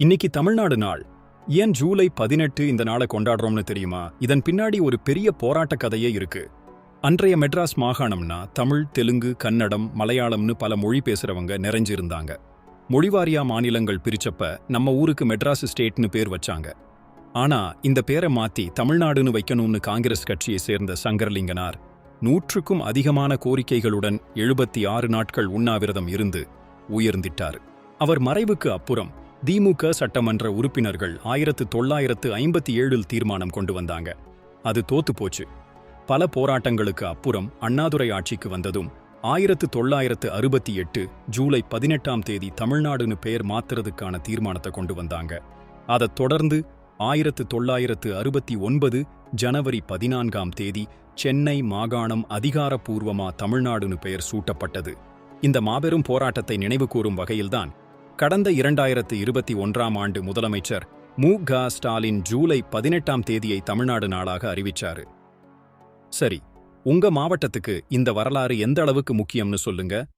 இன்னைக்கு தமிழ்நாடு நாள். ஏன் ஜூலை பதினெட்டு இந்த நாளை கொண்டாடுறோம்னு தெரியுமா? இதன் பின்னாடி ஒரு பெரிய போராட்ட கதையே இருக்கு. அன்றைய மெட்ராஸ் மாகாணம்னா தமிழ் தெலுங்கு கன்னடம் மலையாளம்னு பல மொழி பேசுறவங்க நிறைஞ்சிருந்தாங்க. மொழிவாரியா மாநிலங்கள் பிரிச்சப்ப நம்ம ஊருக்கு மெட்ராஸ் ஸ்டேட்னு பேர் வச்சாங்க. ஆனா இந்த பேரை மாத்தி தமிழ்நாடுன்னு வைக்கணும்னு காங்கிரஸ் கட்சியை சேர்ந்த சங்கரலிங்கனார் நூற்றுக்கும் அதிகமான கோரிக்கைகளுடன் எழுபத்தி ஆறு நாட்கள் உண்ணாவிரதம் இருந்து உயர்ந்திட்டார். அவர் மறைவுக்கு அப்புறம் திமுக சட்டமன்ற உறுப்பினர்கள் ஆயிரத்து தொள்ளாயிரத்து ஐம்பத்தி ஏழில் தீர்மானம் கொண்டு வந்தாங்க. அது தோத்து போச்சு. பல போராட்டங்களுக்கு அப்புறம் அண்ணாதுரை ஆட்சிக்கு வந்ததும் ஆயிரத்து தொள்ளாயிரத்து அறுபத்தி எட்டு ஜூலை பதினெட்டாம் தேதி தமிழ்நாடுன்னு பெயர் மாத்துறதுக்கான தீர்மானத்தை கொண்டு வந்தாங்க. அதைத் தொடர்ந்து ஆயிரத்து தொள்ளாயிரத்து அறுபத்தி ஒன்பது ஜனவரி பதினான்காம் தேதி சென்னை மாகாணம் அதிகாரப்பூர்வமா தமிழ்நாடுன்னு பெயர் சூட்டப்பட்டது. இந்த மாபெரும் போராட்டத்தை நினைவுகூரும் வகையில்தான் கடந்த இரண்டாயிரத்து இருபத்தி ஒன்றாம் ஆண்டு முதலமைச்சர் மு. க. ஸ்டாலின் ஜூலை பதினெட்டாம் தேதியை தமிழ்நாடு நாளாக அறிவிச்சாரு. சரி உங்க மாவட்டத்துக்கு இந்த வரலாறு எந்த அளவுக்கு முக்கியம்னு சொல்லுங்க.